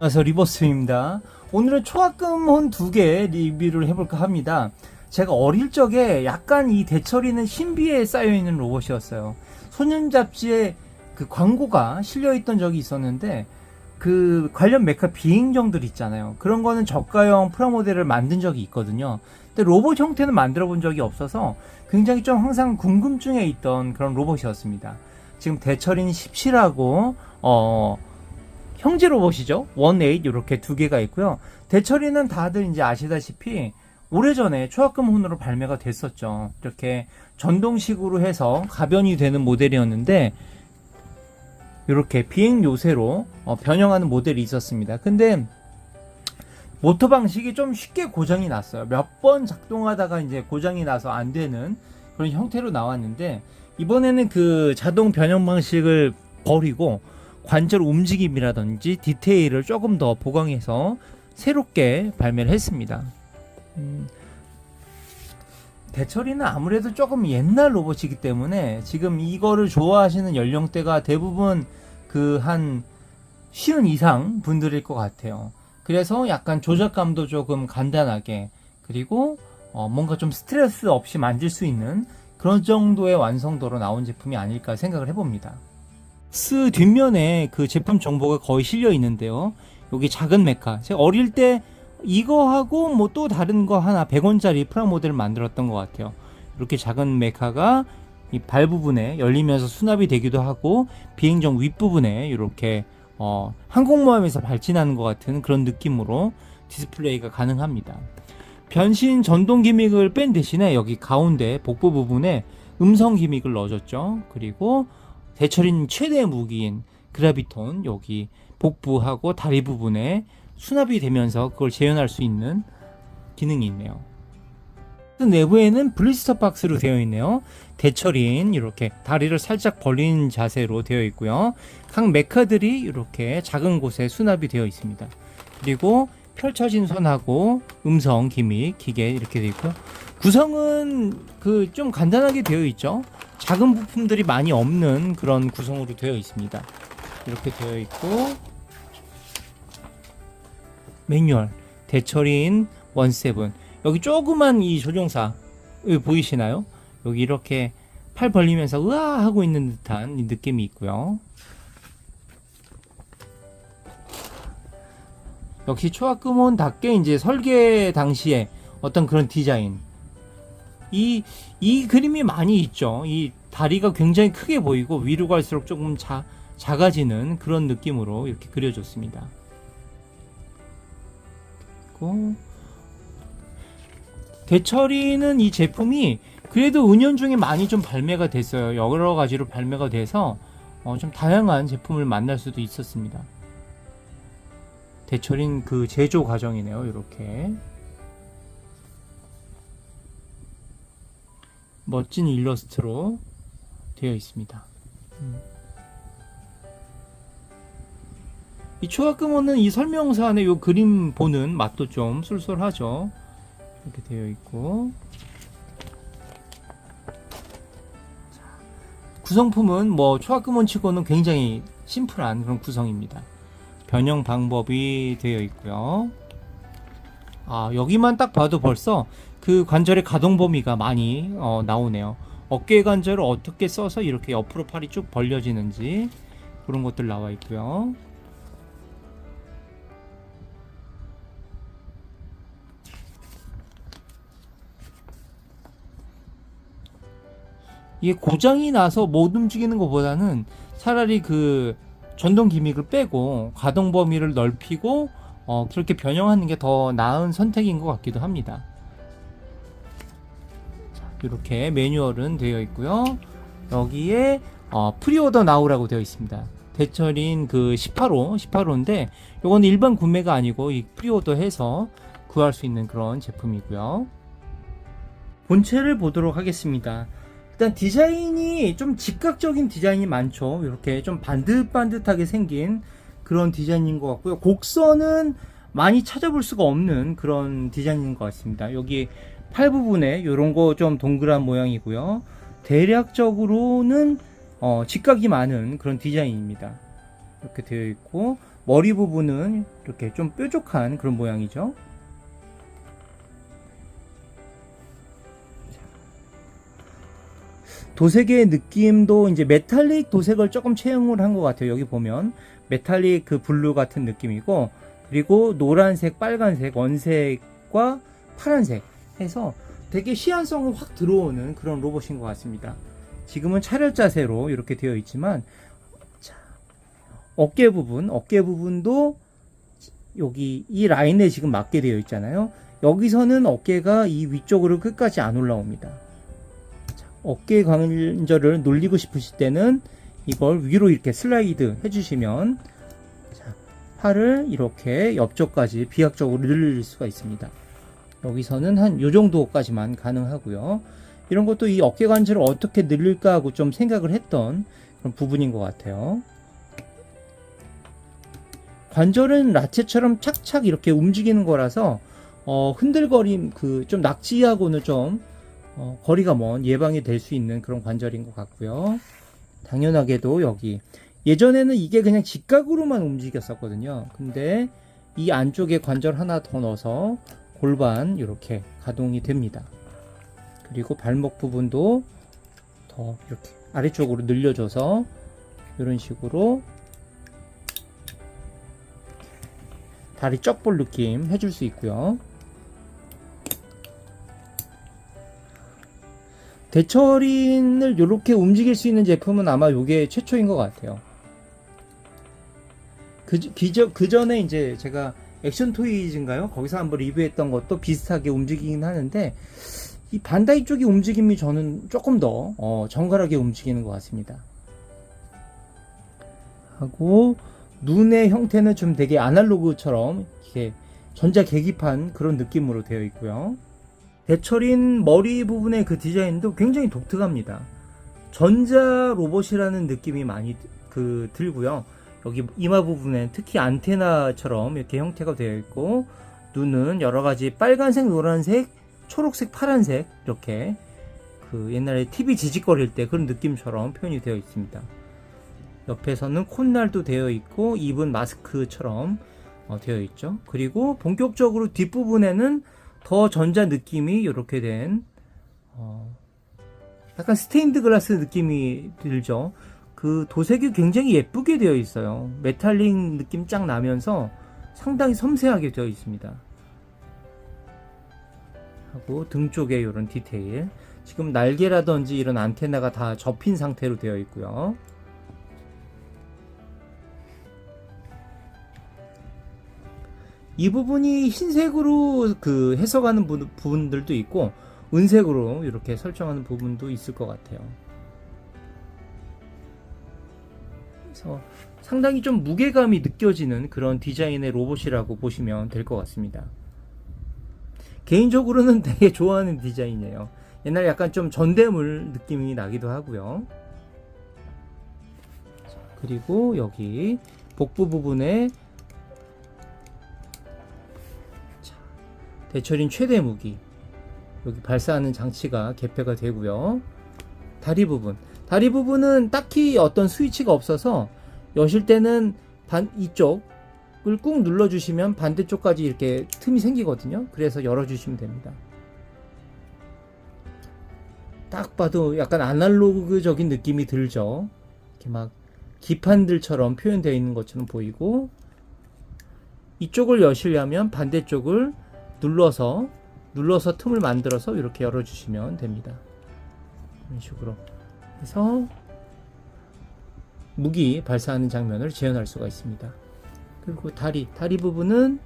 안녕하세요 리버스입니다. 오늘은 초합금혼 두 개 리뷰를 해볼까 합니다. 제가 어릴 적에 약간 이 대처리는 신비에 쌓여있는 로봇이었어요. 소년 잡지에 그 광고가 실려있던 적이 있었는데 그 관련 메카 비행정들 있잖아요. 그런 거는 저가형 프라모델을 만든 적이 있거든요. 근데 로봇 형태는 만들어 본 적이 없어서 굉장히 좀 항상 궁금증에 있던 그런 로봇이었습니다. 지금 대처린 17하고 어 형제 로봇이죠. 원8 이렇게 두 개가 있고요. 대처리는 다들 이제 아시다시피 오래전에 초합금 혼으로 발매가 됐었죠. 이렇게 전동식으로 해서 가변이 되는 모델이었는데 이렇게 비행 요새로 어, 변형하는 모델이 있었습니다. 근데 모터 방식이 좀 쉽게 고장이 났어요. 몇 번 작동하다가 이제 고장이 나서 안 되는 그런 형태로 나왔는데 이번에는 그 자동 변형 방식을 버리고 관절 움직임이라든지 디테일을 조금 더 보강해서 새롭게 발매를 했습니다. 음, 대처리는 아무래도 조금 옛날 로봇이기 때문에 지금 이거를 좋아하시는 연령대가 대부분 그 한 쉬운 이상 분들일 것 같아요. 그래서 약간 조작감도 조금 간단하게 그리고 어, 뭔가 좀 스트레스 없이 만질 수 있는 그런 정도의 완성도로 나온 제품이 아닐까 생각을 해봅니다. 스 뒷면에 그 제품 정보가 거의 실려 있는데요. 여기 작은 메카. 제가 어릴 때 이거하고 뭐 또 다른 거 하나 100원짜리 프라모델을 만들었던 것 같아요. 이렇게 작은 메카가 이 발 부분에 열리면서 수납이 되기도 하고 비행정 윗부분에 이렇게 어, 항공모함에서 발진하는 것 같은 그런 느낌으로 디스플레이가 가능합니다. 변신 전동 기믹을 뺀 대신에 여기 가운데 복부 부분에 음성 기믹을 넣어줬죠. 그리고 대철인 최대 무기인 그라비톤 여기 복부하고 다리 부분에 수납이 되면서 그걸 재현할 수 있는 기능이 있네요. 내부에는 블리스터 박스로 되어 있네요. 대철인 이렇게 다리를 살짝 벌린 자세로 되어 있고요. 각 메카들이 이렇게 작은 곳에 수납이 되어 있습니다. 그리고 펼쳐진 손하고 음성 기믹 기계 이렇게 되어 있고 구성은 그 좀 간단하게 되어 있죠. 작은 부품들이 많이 없는 그런 구성으로 되어 있습니다. 이렇게 되어 있고 매뉴얼 대처리인 17 여기 조그만 이 조종사 여기 보이시나요? 여기 이렇게 팔 벌리면서 으아 하고 있는 듯한 이 느낌이 있고요. 역시 초합금온답게 이제 설계 당시에 어떤 그런 디자인 이, 이 그림이 많이 있죠. 이 다리가 굉장히 크게 보이고 위로 갈수록 조금 자, 작아지는 그런 느낌으로 이렇게 그려졌습니다. 그리고 대처리는 이 제품이 그래도 은연중에 많이 좀 발매가 됐어요. 여러 가지로 발매가 돼서 어, 좀 다양한 제품을 만날 수도 있었습니다. 대처린 그 제조 과정이네요. 이렇게. 멋진 일러스트로 되어 있습니다. 음. 이 초합금호는 이 설명서 안에 요 그림 보는 맛도 좀 쏠쏠하죠. 이렇게 되어 있고. 자, 구성품은 뭐 초합금원 치고는 굉장히 심플한 그런 구성입니다. 변형 방법이 되어 있고요. 아, 여기만 딱 봐도 벌써 그 관절의 가동 범위가 많이 어, 나오네요. 어깨 관절을 어떻게 써서 이렇게 옆으로 팔이 쭉 벌려지는지 그런 것들 나와 있고요. 이게 고장이 나서 못 움직이는 것보다는 차라리 그 전동 기믹을 빼고 가동 범위를 넓히고 어, 그렇게 변형하는 게 더 나은 선택인 것 같기도 합니다. 자, 이렇게 매뉴얼은 되어 있고요. 여기에 어, 프리오더 나우라고 되어 있습니다. 대철인 그 18호, 18호인데 이건 일반 구매가 아니고 이 프리오더 해서 구할 수 있는 그런 제품이고요. 본체를 보도록 하겠습니다. 일단 디자인이 좀 직각적인 디자인이 많죠. 이렇게 좀 반듯반듯하게 생긴 그런 디자인인 것 같고요. 곡선은 많이 찾아볼 수가 없는 그런 디자인인 것 같습니다. 여기 팔 부분에 이런 거 좀 동그란 모양이고요. 대략적으로는 어, 직각이 많은 그런 디자인입니다. 이렇게 되어 있고 머리 부분은 이렇게 좀 뾰족한 그런 모양이죠. 도색의 느낌도 이제 메탈릭 도색을 조금 채용을 한 것 같아요. 여기 보면 메탈릭 그 블루 같은 느낌이고 그리고 노란색, 빨간색, 원색과 파란색 해서 되게 시안성을 확 들어오는 그런 로봇인 것 같습니다. 지금은 차렷 자세로 이렇게 되어 있지만 자, 어깨 부분, 어깨 부분도 여기 이 라인에 지금 맞게 되어 있잖아요. 여기서는 어깨가 이 위쪽으로 끝까지 안 올라옵니다. 자, 어깨 관절을 놀리고 싶으실 때는 이걸 위로 이렇게 슬라이드 해주시면 자, 팔을 이렇게 옆쪽까지 비약적으로 늘릴 수가 있습니다. 여기서는 한 요 정도까지만 가능하고요. 이런 것도 이 어깨 관절을 어떻게 늘릴까 하고 좀 생각을 했던 그런 부분인 것 같아요. 관절은 라체처럼 착착 이렇게 움직이는 거라서 어, 흔들거림 그 좀 낙지하고는 좀 어, 거리가 먼 예방이 될 수 있는 그런 관절인 것 같고요. 당연하게도 여기 예전에는 이게 그냥 직각으로만 움직였었거든요. 근데 이 안쪽에 관절 하나 더 넣어서 골반 이렇게 가동이 됩니다. 그리고 발목 부분도 더 이렇게 아래쪽으로 늘려줘서 이런 식으로 다리 쩍볼 느낌 해줄 수 있고요. 대처린을 이렇게 움직일 수 있는 제품은 아마 이게 최초인 것 같아요. 그, 기저, 그 전에 이제 제가 액션 토이즈인가요? 거기서 한번 리뷰했던 것도 비슷하게 움직이긴 하는데, 이 반다이 쪽의 움직임이 저는 조금 더, 어, 정갈하게 움직이는 것 같습니다. 하고, 눈의 형태는 좀 되게 아날로그처럼, 이렇게 전자 계기판 그런 느낌으로 되어 있고요. 대철인 머리 부분의 그 디자인도 굉장히 독특합니다. 전자 로봇이라는 느낌이 많이 그 들고요. 여기 이마 부분에 특히 안테나처럼 이렇게 형태가 되어 있고 눈은 여러 가지 빨간색, 노란색, 초록색, 파란색 이렇게 그 옛날에 TV 지직거릴 때 그런 느낌처럼 표현이 되어 있습니다. 옆에서는 콧날도 되어 있고 입은 마스크처럼 어, 되어 있죠. 그리고 본격적으로 뒷부분에는 더 전자 느낌이 이렇게 된 어, 약간 스테인드 글라스 느낌이 들죠. 그 도색이 굉장히 예쁘게 되어 있어요. 메탈릭 느낌 쫙 나면서 상당히 섬세하게 되어 있습니다. 하고 등 쪽에 이런 디테일. 지금 날개라든지 이런 안테나가 다 접힌 상태로 되어 있고요. 이 부분이 흰색으로 그 해석하는 부- 부분들도 있고 은색으로 이렇게 설정하는 부분도 있을 것 같아요. 그래서 상당히 좀 무게감이 느껴지는 그런 디자인의 로봇이라고 보시면 될 것 같습니다. 개인적으로는 되게 좋아하는 디자인이에요. 옛날 약간 좀 전대물 느낌이 나기도 하고요. 자, 그리고 여기 복부 부분에 자, 대철인 최대 무기 여기 발사하는 장치가 개폐가 되고요. 다리 부분. 다리 부분은 딱히 어떤 스위치가 없어서 여실 때는 반 이쪽을 꾹 눌러주시면 반대쪽까지 이렇게 틈이 생기거든요. 그래서 열어주시면 됩니다. 딱 봐도 약간 아날로그적인 느낌이 들죠. 이렇게 막 기판들처럼 표현되어 있는 것처럼 보이고 이쪽을 여시려면 반대쪽을 눌러서 눌러서 틈을 만들어서 이렇게 열어주시면 됩니다. 이런 식으로 해서 무기 발사하는 장면을 재현할 수가 있습니다. 그리고 다리, 다리 부분은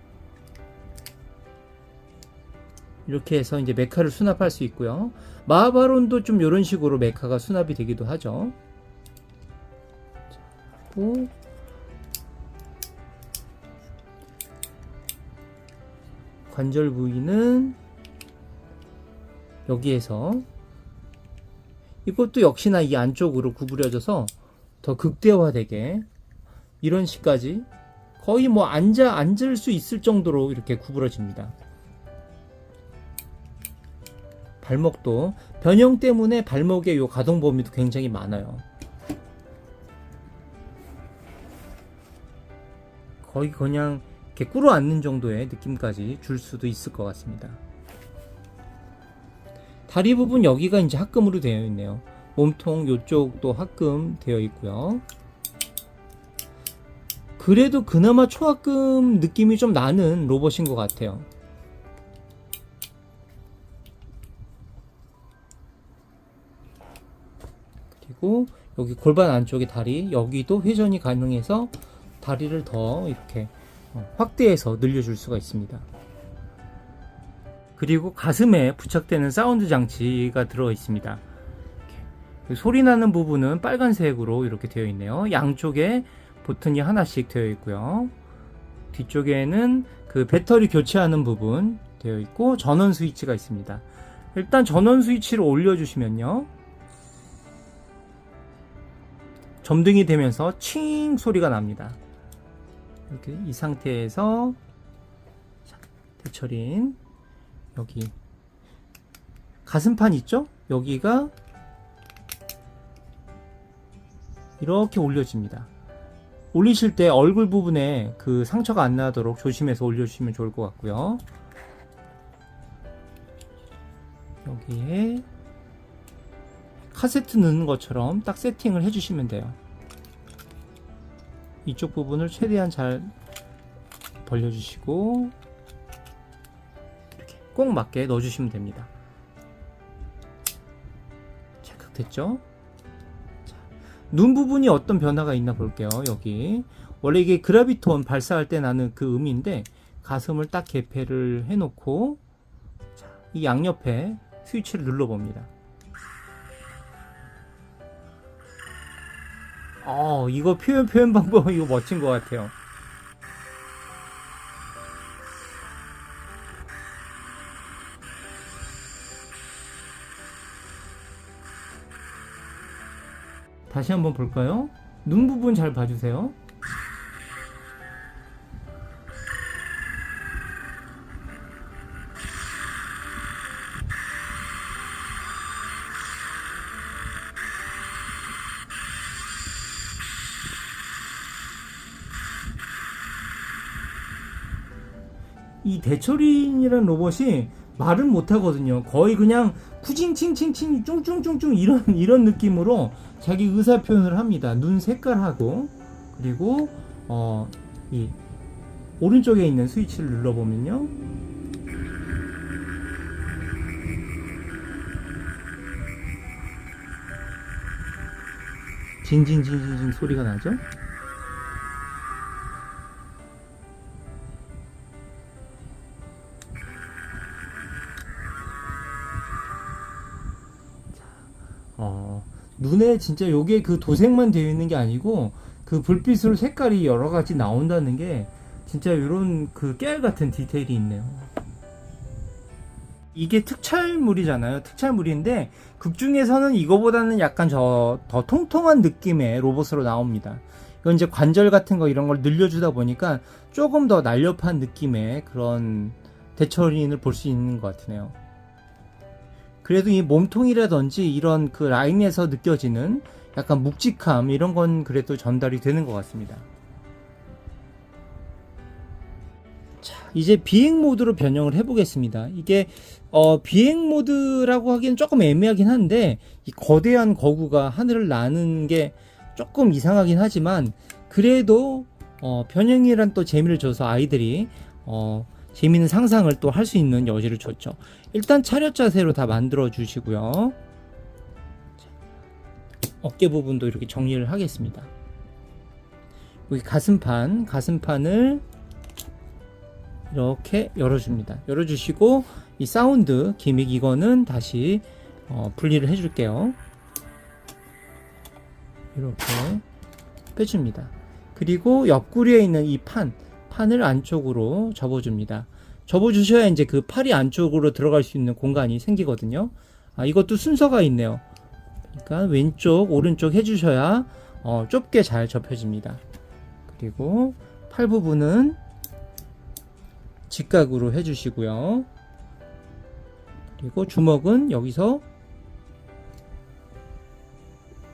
이렇게 해서 이제 메카를 수납할 수 있고요. 마하바론도 좀 이런 식으로 메카가 수납이 되기도 하죠. 자, 그리고 관절 부위는 여기에서 이것도 역시나 이 안쪽으로 구부려져서 더 극대화되게 이런 식까지 거의 뭐 앉아 앉을 수 있을 정도로 이렇게 구부러집니다. 발목도 변형 때문에 발목의 요 가동 범위도 굉장히 많아요. 거의 그냥 이렇게 꿇어 앉는 정도의 느낌까지 줄 수도 있을 것 같습니다. 다리 부분 여기가 이제 합금으로 되어 있네요. 몸통 요쪽도 합금 되어 있고요. 그래도 그나마 초합금 느낌이 좀 나는 로봇인 것 같아요. 그리고 여기 골반 안쪽에 다리 여기도 회전이 가능해서 다리를 더 이렇게 어, 확대해서 늘려줄 수가 있습니다. 그리고 가슴에 부착되는 사운드 장치가 들어 있습니다. 소리 나는 부분은 빨간색으로 이렇게 되어 있네요. 양쪽에 버튼이 하나씩 되어 있고요. 뒤쪽에는 그 배터리 교체하는 부분 되어 있고 전원 스위치가 있습니다. 일단 전원 스위치를 올려주시면요. 점등이 되면서 칭 소리가 납니다. 이렇게 이 상태에서 자, 대처린 여기 가슴판 있죠? 여기가 이렇게 올려집니다. 올리실 때 얼굴 부분에 그 상처가 안 나도록 조심해서 올려주시면 좋을 것 같고요. 여기에 카세트 넣는 것처럼 딱 세팅을 해주시면 돼요. 이쪽 부분을 최대한 잘 벌려주시고 이렇게 꼭 맞게 넣어주시면 됩니다. 찰칵됐죠? 자, 눈 부분이 어떤 변화가 있나 볼게요. 여기 원래 이게 그라비톤 발사할 때 나는 그 음인데 가슴을 딱 개폐를 해놓고 자, 이 양옆에 스위치를 눌러봅니다. 어, 이거 표현, 표현 방법, 이거 멋진 것 같아요. 다시 한번 볼까요? 눈 부분 잘 봐주세요. 이 대처린이라는 로봇이 말은 못하거든요. 거의 그냥 푸징칭칭칭 쭝쭝쭝쭝 이런 이런 느낌으로 자기 의사 표현을 합니다. 눈 색깔하고 그리고 어 이 오른쪽에 있는 스위치를 눌러 보면요. 징징징징징 소리가 나죠? 눈에 진짜 요게 그 도색만 되어 있는 게 아니고 그 불빛으로 색깔이 여러 가지 나온다는 게 진짜 이런 그 깨알 같은 디테일이 있네요. 이게 특촬물이잖아요. 특촬물인데 극 중에서는 이거보다는 약간 저 더 통통한 느낌의 로봇으로 나옵니다. 이건 이제 관절 같은 거 이런 걸 늘려주다 보니까 조금 더 날렵한 느낌의 그런 대처린을 볼 수 있는 것 같으네요. 그래도 이 몸통이라든지 이런 그 라인에서 느껴지는 약간 묵직함 이런 건 그래도 전달이 되는 것 같습니다. 자, 이제 비행 모드로 변형을 해보겠습니다. 이게 어, 비행 모드라고 하기엔 조금 애매하긴 한데 이 거대한 거구가 하늘을 나는 게 조금 이상하긴 하지만 그래도 어, 변형이란 또 재미를 줘서 아이들이 어, 재미있는 상상을 또 할 수 있는 여지를 줬죠. 일단 차렷 자세로 다 만들어 주시고요. 자, 어깨 부분도 이렇게 정리를 하겠습니다. 여기 가슴판, 가슴판을 이렇게 열어줍니다. 열어주시고 이 사운드 기믹 이거는 다시 어, 분리를 해줄게요. 이렇게 빼줍니다. 그리고 옆구리에 있는 이 판, 판을 안쪽으로 접어줍니다. 접어주셔야 이제 그 팔이 안쪽으로 들어갈 수 있는 공간이 생기거든요. 아, 이것도 순서가 있네요. 그러니까 왼쪽, 오른쪽 해주셔야 어, 좁게 잘 접혀집니다. 그리고 팔 부분은 직각으로 해주시고요. 그리고 주먹은 여기서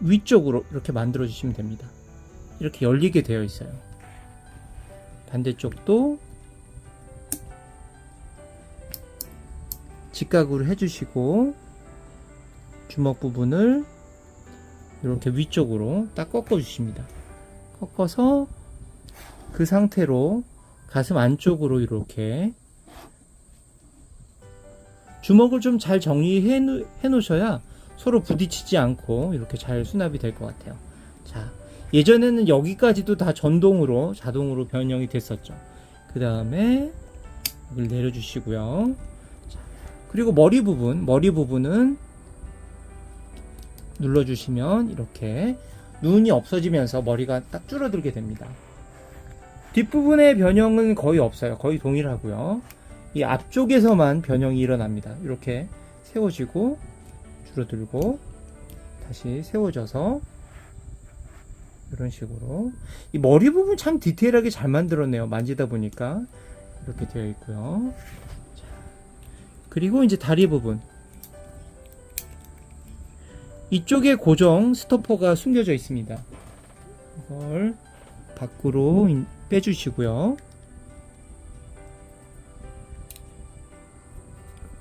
위쪽으로 이렇게 만들어 주시면 됩니다. 이렇게 열리게 되어 있어요. 반대쪽도 직각으로 해주시고 주먹 부분을 이렇게 위쪽으로 딱 꺾어 주십니다. 꺾어서 그 상태로 가슴 안쪽으로 이렇게 주먹을 좀 잘 정리해 놓으셔야 서로 부딪히지 않고 이렇게 잘 수납이 될 것 같아요. 자, 예전에는 여기까지도 다 전동으로 자동으로 변형이 됐었죠. 그 다음에 여기를 내려주시고요. 자, 그리고 머리 부분, 머리 부분은 눌러주시면 이렇게 눈이 없어지면서 머리가 딱 줄어들게 됩니다. 뒷부분의 변형은 거의 없어요. 거의 동일하고요. 이 앞쪽에서만 변형이 일어납니다. 이렇게 세워지고 줄어들고 다시 세워져서 이런 식으로 이 머리 부분 참 디테일하게 잘 만들었네요. 만지다 보니까 이렇게 되어 있고요. 자, 그리고 이제 다리 부분 이쪽에 고정 스토퍼가 숨겨져 있습니다. 이걸 밖으로 인- 빼주시고요.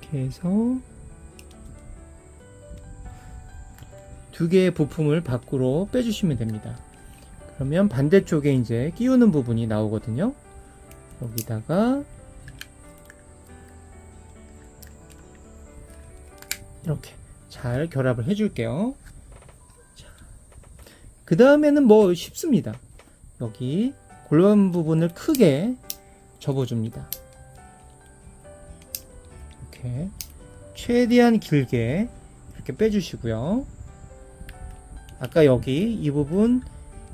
이렇게 해서 두 개의 부품을 밖으로 빼주시면 됩니다. 그러면 반대쪽에 이제 끼우는 부분이 나오거든요. 여기다가 이렇게 잘 결합을 해줄게요. 그 다음에는 뭐 쉽습니다. 여기 골반 부분을 크게 접어줍니다. 이렇게 최대한 길게 이렇게 빼주시고요. 아까 여기 이 부분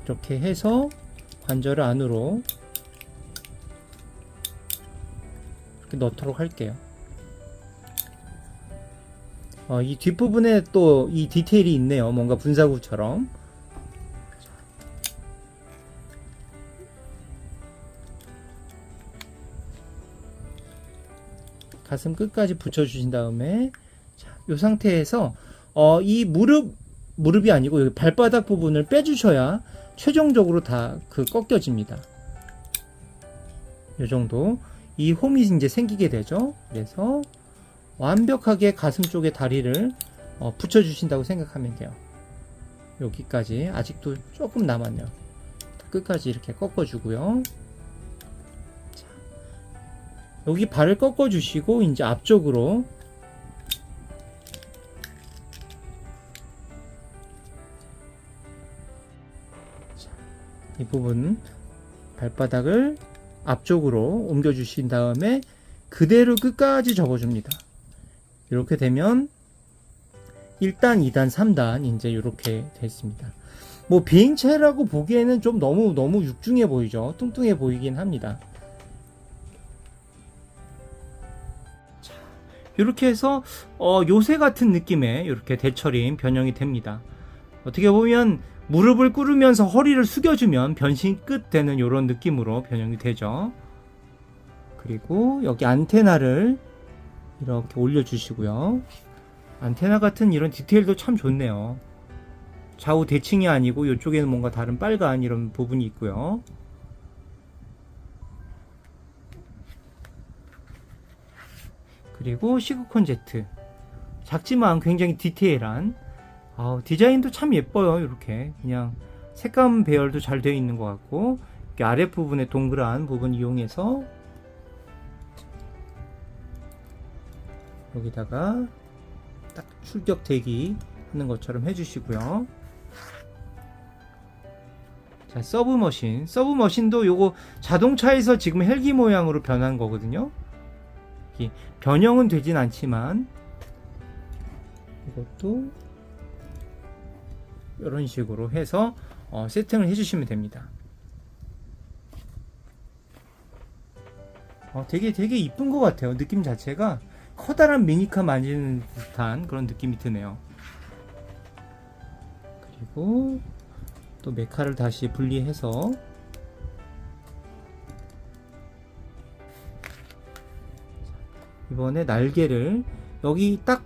이렇게 해서 관절 안으로 이렇게 넣도록 할게요. 어, 이 뒷부분에 또 이 디테일이 있네요. 뭔가 분사구처럼. 가슴 끝까지 붙여주신 다음에 자, 이 상태에서 어, 이 무릎 무릎이 아니고 여기 발바닥 부분을 빼주셔야 최종적으로 다 그 꺾여집니다. 이 정도 이 홈이 이제 생기게 되죠. 그래서 완벽하게 가슴 쪽에 다리를 어, 붙여주신다고 생각하면 돼요. 여기까지 아직도 조금 남았네요. 끝까지 이렇게 꺾어주고요. 자, 여기 발을 꺾어주시고 이제 앞쪽으로 이 부분 발바닥을 앞쪽으로 옮겨 주신 다음에 그대로 끝까지 접어 줍니다. 이렇게 되면 1단, 2단, 3단 이제 이렇게 됐습니다. 뭐 비행체라고 보기에는 좀 너무 너무 육중해 보이죠. 뚱뚱해 보이긴 합니다. 자, 이렇게 해서 어, 요새 같은 느낌의 이렇게 대처림 변형이 됩니다. 어떻게 보면 무릎을 꿇으면서 허리를 숙여주면 변신 끝 되는 이런 느낌으로 변형이 되죠. 그리고 여기 안테나를 이렇게 올려주시고요. 안테나 같은 이런 디테일도 참 좋네요. 좌우 대칭이 아니고 이쪽에는 뭔가 다른 빨간 이런 부분이 있고요. 그리고 시그콘 제트 작지만 굉장히 디테일한 아, 디자인도 참 예뻐요. 이렇게 그냥 색감 배열도 잘 되어 있는 것 같고 이렇게 아랫 부분에 동그란 부분 이용해서 여기다가 딱 출격 대기 하는 것처럼 해주시고요. 자, 서브 머신. 서브 머신도 요거 자동차에서 지금 헬기 모양으로 변한 거거든요. 이 변형은 되진 않지만 이것도 이런 식으로 해서 어, 세팅을 해주시면 됩니다. 어, 되게 되게 이쁜 것 같아요. 느낌 자체가 커다란 미니카 만지는 듯한 그런 느낌이 드네요. 그리고 또 메카를 다시 분리해서 이번에 날개를 여기 딱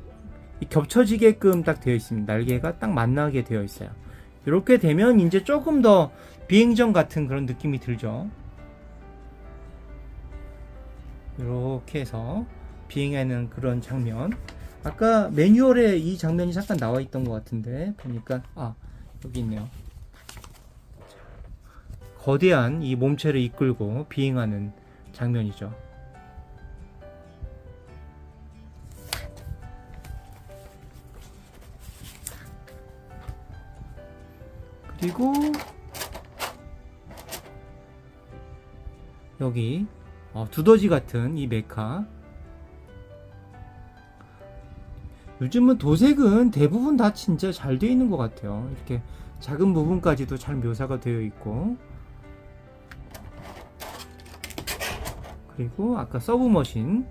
겹쳐지게끔 딱 되어 있습니다. 날개가 딱 만나게 되어 있어요. 이렇게 되면 이제 조금 더 비행정 같은 그런 느낌이 들죠. 이렇게 해서 비행하는 그런 장면. 아까 매뉴얼에 이 장면이 잠깐 나와 있던 것 같은데 보니까 아 여기 있네요. 거대한 이 몸체를 이끌고 비행하는 장면이죠. 그리고 여기 어, 두더지 같은 이 메카. 요즘은 도색은 대부분 다 진짜 잘 되어 있는 것 같아요. 이렇게 작은 부분까지도 잘 묘사가 되어 있고. 그리고 아까 서브머신.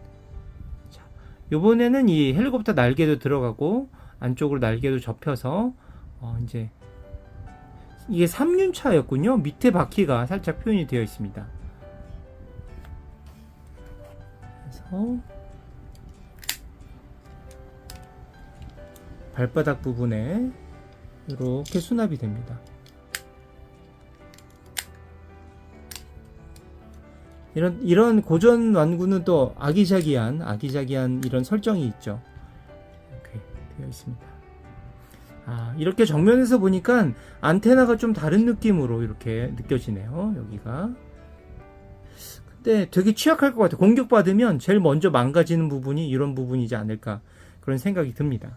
자, 요번에는 이 헬리콥터 날개도 들어가고 안쪽으로 날개도 접혀서 어, 이제 이게 3륜차였군요 밑에 바퀴가 살짝 표현이 되어 있습니다 그래서 발바닥 부분에 이렇게 수납이 됩니다. 이런 이런 고전 완구는 또 아기자기한 아기자기한 이런 설정이 있죠. 이렇게 되어 있습니다. 아 이렇게 정면에서 보니까 안테나가 좀 다른 느낌으로 이렇게 느껴지네요. 여기가. 근데 되게 취약할 것 같아요. 공격받으면 제일 먼저 망가지는 부분이 이런 부분이지 않을까 그런 생각이 듭니다.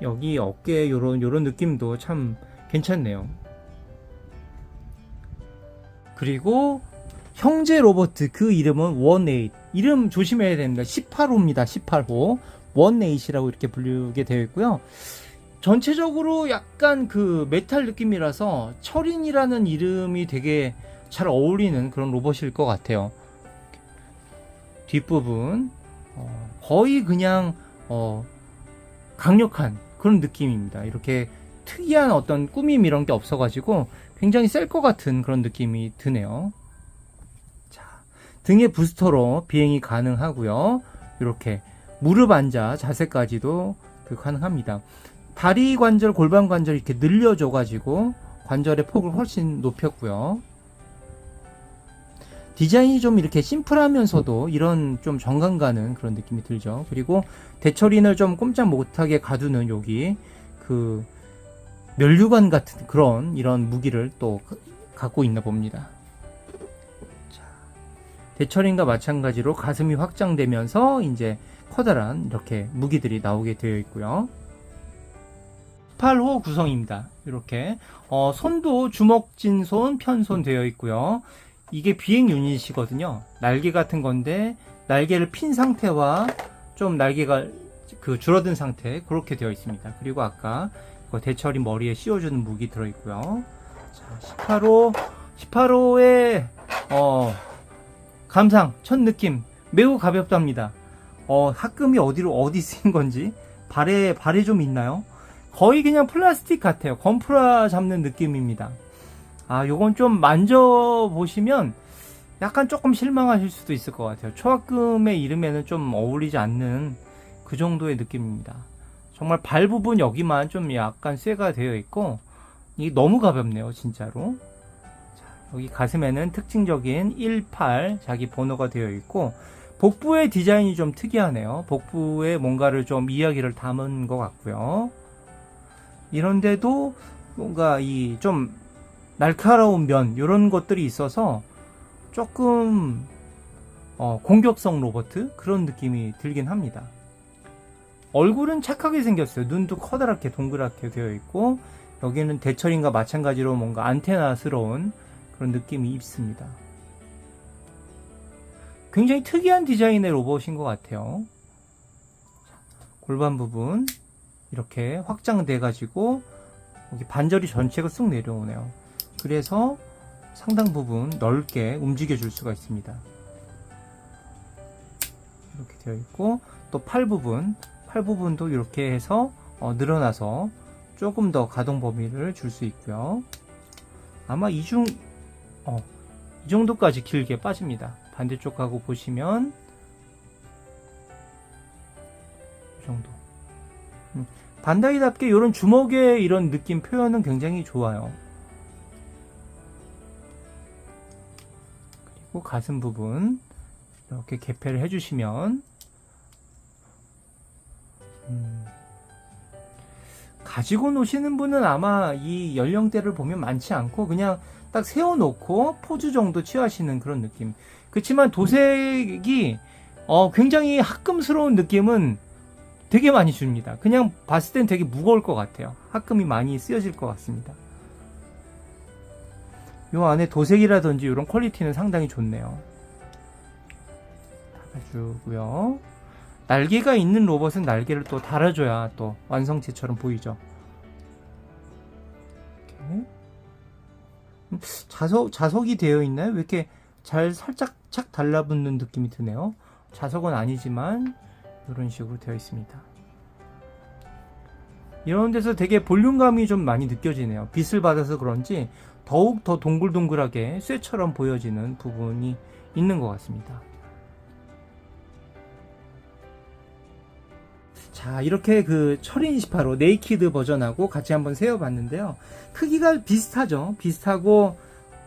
여기 어깨 요런 요런 느낌도 참 괜찮네요. 그리고 형제 로버트 그 이름은 원에잇 이름 조심해야 됩니다. 18호입니다. 18호 원에잇이라고 이렇게 부르게 되어 있고요. 전체적으로 약간 그 메탈 느낌이라서 철인이라는 이름이 되게 잘 어울리는 그런 로봇일 것 같아요. 뒷부분 어, 거의 그냥 어, 강력한 그런 느낌입니다. 이렇게 특이한 어떤 꾸밈 이런 게 없어가지고 굉장히 셀 것 같은 그런 느낌이 드네요. 자, 등의 부스터로 비행이 가능하고요. 이렇게 무릎 앉아 자세까지도 그 가능합니다. 다리 관절, 골반 관절 이렇게 늘려줘가지고 관절의 폭을 훨씬 높였고요. 디자인이 좀 이렇게 심플하면서도 이런 좀 정감 가는 그런 느낌이 들죠. 그리고 대처린을 좀 꼼짝 못하게 가두는 여기 그 면류관 같은 그런 이런 무기를 또 갖고 있나 봅니다. 자, 대처린과 마찬가지로 가슴이 확장되면서 이제 커다란 이렇게 무기들이 나오게 되어 있고요. 8호 구성입니다. 이렇게 어, 손도 주먹진 손, 편손 되어 있고요. 이게 비행 유닛이거든요. 날개 같은 건데 날개를 핀 상태와 좀 날개가 그 줄어든 상태 그렇게 되어 있습니다. 그리고 아까 그 대처리 머리에 씌워주는 무기 들어 있고요. 자, 18호 18호의 어 감상 첫 느낌 매우 가볍답니다. 어 합금이 어디로 어디 쓰인 건지 발에 발에 좀 있나요? 거의 그냥 플라스틱 같아요. 건프라 잡는 느낌입니다. 아, 요건 좀 만져보시면 약간 조금 실망하실 수도 있을 것 같아요. 초합금의 이름에는 좀 어울리지 않는 그 정도의 느낌입니다. 정말 발 부분 여기만 좀 약간 쇠가 되어 있고, 이게 너무 가볍네요, 진짜로. 자, 여기 가슴에는 특징적인 18 자기 번호가 되어 있고, 복부의 디자인이 좀 특이하네요. 복부에 뭔가를 좀 이야기를 담은 것 같고요. 이런데도 뭔가 이 좀 날카로운 면 이런 것들이 있어서 조금 어, 공격성 로버트 그런 느낌이 들긴 합니다. 얼굴은 착하게 생겼어요. 눈도 커다랗게 동그랗게 되어 있고 여기는 대철인과 마찬가지로 뭔가 안테나스러운 그런 느낌이 있습니다. 굉장히 특이한 디자인의 로봇인 것 같아요. 골반 부분 이렇게 확장돼 가지고 여기 반절이 전체가 쑥 내려오네요. 그래서 상당 부분 넓게 움직여 줄 수가 있습니다. 이렇게 되어 있고 또 팔 부분 팔 부분도 이렇게 해서 어, 늘어나서 조금 더 가동 범위를 줄 수 있고요. 아마 이중 어, 이 정도까지 길게 빠집니다. 반대쪽하고 보시면 이 정도. 음, 반다이답게 이런 주먹의 이런 느낌 표현은 굉장히 좋아요. 그리고 가슴 부분 이렇게 개폐를 해주시면 음, 가지고 노시는 분은 아마 이 연령대를 보면 많지 않고 그냥 딱 세워놓고 포즈 정도 취하시는 그런 느낌. 그렇지만 도색이 어, 굉장히 학금스러운 느낌은 되게 많이 줍니다. 그냥 봤을 땐 되게 무거울 것 같아요. 학금이 많이 쓰여질 것 같습니다. 요 안에 도색이라든지 이런 퀄리티는 상당히 좋네요. 달아주고요. 날개가 있는 로봇은 날개를 또 달아줘야 또 완성체처럼 보이죠. 이렇게. 음, 자석 자석이 되어 있나요? 왜 이렇게 잘 살짝 착 달라붙는 느낌이 드네요. 자석은 아니지만 이런 식으로 되어 있습니다. 이런 데서 되게 볼륨감이 좀 많이 느껴지네요. 빛을 받아서 그런지 더욱 더 동글동글하게 쇠처럼 보여지는 부분이 있는 것 같습니다. 자, 이렇게 그 철인 28호 네이키드 버전하고 같이 한번 세워봤는데요. 크기가 비슷하죠. 비슷하고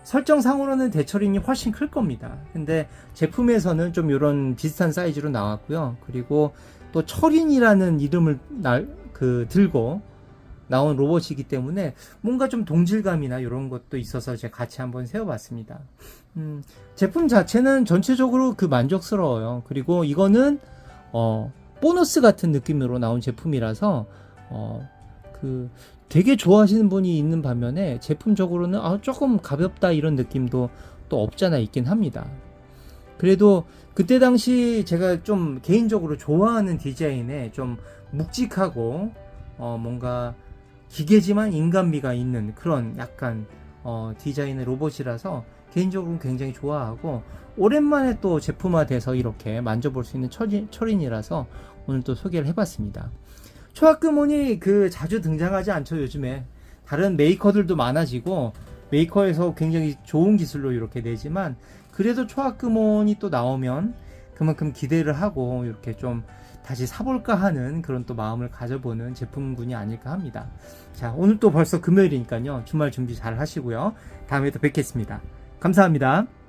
설정상으로는 대철인이 훨씬 클 겁니다. 근데 제품에서는 좀 이런 비슷한 사이즈로 나왔고요. 그리고 또 철인이라는 이름을 날, 그, 들고 나온 로봇이기 때문에 뭔가 좀 동질감이나 이런 것도 있어서 제가 같이 한번 세워봤습니다. 음, 제품 자체는 전체적으로 그 만족스러워요. 그리고 이거는, 어, 보너스 같은 느낌으로 나온 제품이라서, 어, 그, 되게 좋아하시는 분이 있는 반면에 제품적으로는 아, 조금 가볍다 이런 느낌도 또 없잖아 있긴 합니다. 그래도 그때 당시 제가 좀 개인적으로 좋아하는 디자인에 좀 묵직하고 어 뭔가 기계지만 인간미가 있는 그런 약간 어 디자인의 로봇이라서 개인적으로 굉장히 좋아하고 오랜만에 또 제품화돼서 이렇게 만져볼 수 있는 철인, 철인이라서 오늘 또 소개를 해봤습니다. 초학금온이 그 자주 등장하지 않죠 요즘에 다른 메이커들도 많아지고 메이커에서 굉장히 좋은 기술로 이렇게 내지만 그래도 초학금온이 또 나오면 그만큼 기대를 하고 이렇게 좀 다시 사볼까 하는 그런 또 마음을 가져보는 제품군이 아닐까 합니다. 자 오늘 또 벌써 금요일이니까요 주말 준비 잘 하시고요 다음에 또 뵙겠습니다. 감사합니다.